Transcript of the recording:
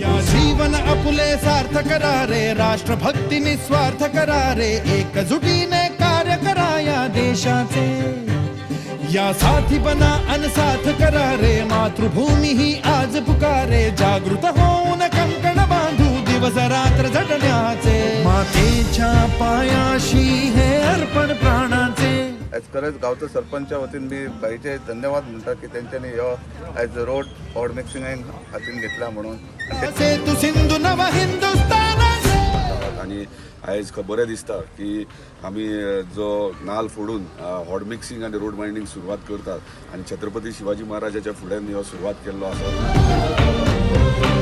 या जीवन आपले सार्थक करारे राष्ट्रभक्ती निस्वार्थ करारे एकजुटीने कार्य कराया देशाचे। या साथी बना अनसाथ करारे, मातृभूमि ही आज पुकारे, जागृत हो न कंकण बांधू, दिवस रात्र झटण्याचे। मातेच्या पाया प्राणाचे खरंच खरेंच गांवचो सरपंचा वतीन मी बाईचे धन्यवाद म्हणटा की तेंच्यांनी हो अ रोड पॉड मिक्सिंग हातीन घेतला म्हणून. आनी आणि आयज ख- बरें दिसता की आमी जो नाल फोडून हॉट मिक्सिंग आनी रोड मायंडींग सुरवात करतात. आनी छत्रपती शिवाजी महाराजाच्या फुड्यान हो सुरवात केल्लो आसा